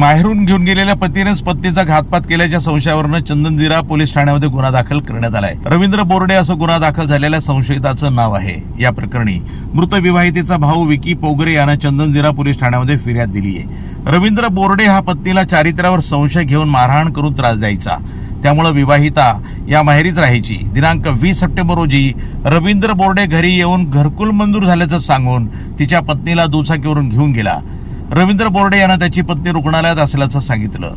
माहेरून घेऊन गेलेल्या पतीनेच पत्नीचा घातपात केल्याच्या संशयावरनं चंदनजिरा पोलीस ठाण्यामध्ये गुन्हा दाखल करण्यात आलाय. रवींद्र बोर्डे असं गुन्हा दाखल झालेल्या संशयिताचं नाव आहे. या प्रकरणी मृत विवाहितेचा भाऊ विकी पोगरे यानं चंदनजिरा पोलीस ठाण्यामध्ये फिर्याद दिली आहे. रवींद्र बोर्डे हा पत्नीला चारित्र्यावर संशय घेऊन मारहाण करून त्रास द्यायचा. त्यामुळं विवाहिता या माहेरीच राहायची. दिनांक वीस सप्टेंबर रोजी रवींद्र बोर्डे घरी येऊन घरकुल मंजूर झाल्याचं सांगून तिच्या पत्नीला दुचाकीवरून घेऊन गेला. रवींद्र बोर्डे यानं त्याची पत्नी रुग्णालयात असल्याचं सांगितलं.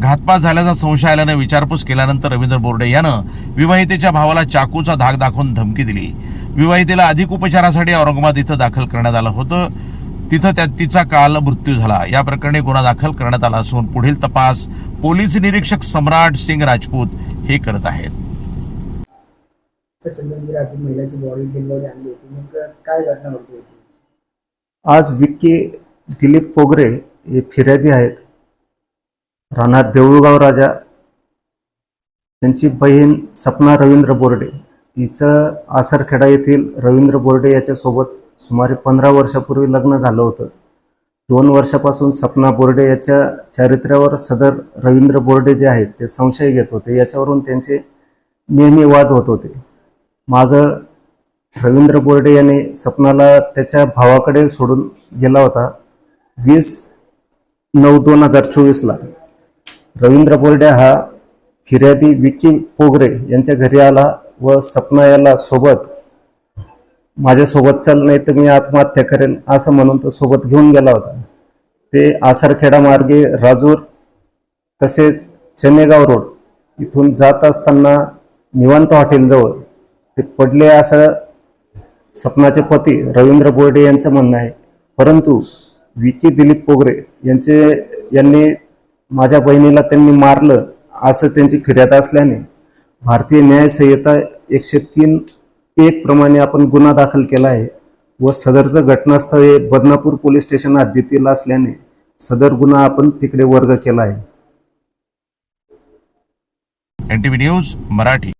घातपात झाल्याचा संशय आल्यानं विचारपूस केल्यानंतर रवींद्र बोर्डे यानं विवाहितेच्या भावाला चाकूचा धाक दाखवून धमकी दिली. विवाहितेला अधिक उपचारासाठी औरंगाबाद इथं दाखल करण्यात आलं होतं. तिथं त्या तिचा काल मृत्यू झाला. या प्रकरणी गुन्हा दाखल करण्यात आला असून पुढील तपास पोलीस निरीक्षक सम्राट सिंग राजपूत हे करत आहेत. आज विक्की दिलीप पोगरे हे फिर्यादी आहेत. राहणार देऊळगाव राजा त्यांची बहीण सपना रवींद्र बोर्डे. हिचं आसरखेडा येथील रवींद्र बोर्डे याच्यासोबत सुमारे पंधरा वर्षापूर्वी लग्न झालं होतं. दोन वर्षापासून सपना बोर्डे याच्या चारित्र्यावर सदर रवींद्र बोर्डे जे आहेत ते संशय घेत होते. याच्यावरून त्यांचे नेहमी वाद होत होते. मागं रवींद्र बोर्डे याने सपनाला त्याच्या भावाकडे सोडून गेला होता. वीस नऊ दोन हजार चोवीसला रवींद्र बोर्डे हा फिर्यादी विकी पोगरे यांच्या घरी आला व सपना याला सोबत माझ्यासोबत चल नाही तर मी आत्महत्या करेन असं म्हणून तो सोबत घेऊन गेला होता. ते आसरखेडा मार्गे राजूर तसेच चेनेगाव रोड इथून जात असताना निवांत हॉटेलजवळ ते पडले असं सपनाचे पती रवींद्र बोर्डे यांचं म्हणणं आहे. परंतु विकी दिलीप पोगरे यांचे यांनी माझ्या बहिणीला त्यांनी मारलं असं त्यांची फिर्याद असल्याने भारतीय न्याय संहिता एकशे तीन एक प्रमाणे आपण गुन्हा दाखल केला आहे व सदरचं घटनास्थळ हे बदनापूर पोलीस स्टेशन हद्दीतील असल्याने सदर गुन्हा आपण तिकडे वर्ग केला आहे. N T V news Marathi.